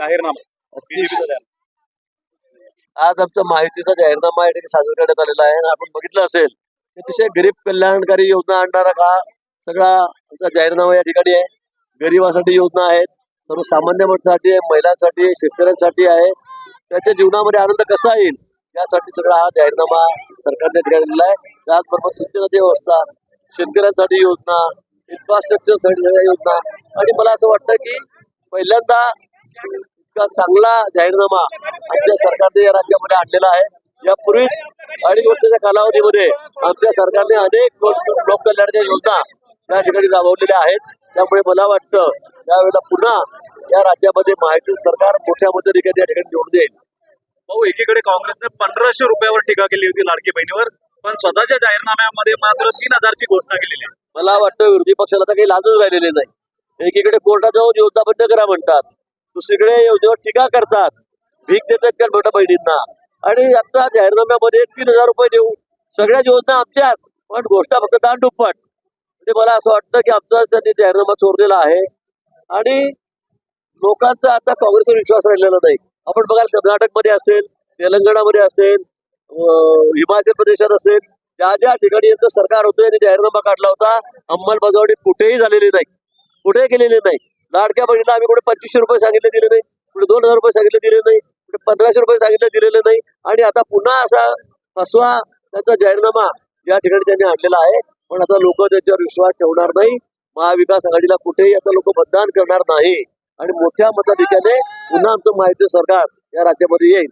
जाहीरनामा. आज आमचा माहितीचा जाहीरनामा या ठिकाणी सादर करण्यात आलेला आहे. आणि आपण बघितलं असेल की अतिशय गरीब कल्याणकारी योजना आणणारा हा सगळा आमचा जाहीरनामा या ठिकाणी आहे. गरिबासाठी योजना आहेत. सर्वसामान्य माणसासाठी आहे महिलांसाठी शेतकऱ्यांसाठी आहे. त्याच्या जीवनामध्ये आनंद कसा येईल यासाठी सगळा हा जाहीरनामा सरकारने दिलेला आहे. त्याचबरोबर सिंचनाची व्यवस्था शेतकऱ्यांसाठी योजना इन्फ्रास्ट्रक्चरसाठी सगळ्या योजना. आणि मला असं वाटतं की पहिल्यांदा इतका चांगला जाहीरनामा आमच्या सरकारने या राज्यामध्ये आणलेला आहे. यापूर्वी अडीच वर्षाच्या कालावधीमध्ये आमच्या सरकारने अनेक लोक लोक कल्याणाच्या योजना या ठिकाणी राबवलेल्या आहेत. त्यामुळे मला वाटतं त्यावेळेला पुन्हा या राज्यामध्ये महायुती सरकार मोठ्या मताधिकारी या ठिकाणी निवडून येईल. भाऊ एकीकडे काँग्रेसने पंधराशे रुपयावर टीका केली होती लाडकी बहिणीवर पण स्वतःच्या जाहीरनाम्यामध्ये मात्र तीन हजारची घोषणा केलेली आहे. मला वाटतं विरोधी पक्षाला तर काही लाजच राहिलेली नाही. एकीकडे कोर्टात जाऊन योजना बंद करा म्हणतात. दुसरीकडे योजनेवर टीका करतात. भीक देतात का मोठ्या बहिणींना? आणि आता जाहीरनाम्यामध्ये तीन हजार रुपये देऊ. सगळ्या योजना आमच्यात. पण गोष्ट फक्त दांडुप्पट म्हणजे मला असं वाटतं की आमचा त्यांनी जाहीरनामा चोरलेला आहे. आणि लोकांचा आता काँग्रेसवर विश्वास राहिलेला नाही. आपण बघाल कर्नाटकमध्ये असेल तेलंगणामध्ये असेल हिमाचल प्रदेशात असेल ज्या ज्या ठिकाणी यांचं सरकार होतं यांनी जाहीरनामा काढला होता अंमलबजावणी कुठेही झालेली नाही. कुठेही केलेली नाही. लाडक्या बहिणीला आम्ही कुठे पंचवीसशे रुपये सांगितले दिले नाही. कुठे दोन हजार रुपये सांगितले दिले नाही. कुठे पंधराशे रुपये सांगितले दिलेले नाही. आणि आता पुन्हा असा फसवा त्यांचा जाहीरनामा या ठिकाणी त्यांनी आणलेला आहे. पण आता लोक त्याच्यावर विश्वास ठेवणार नाही. महाविकास आघाडीला कुठेही आता लोक मतदान करणार नाही. आणि मोठ्या मताधिक्याने पुन्हा आमचं माहिती सरकार या राज्यामध्ये येईल.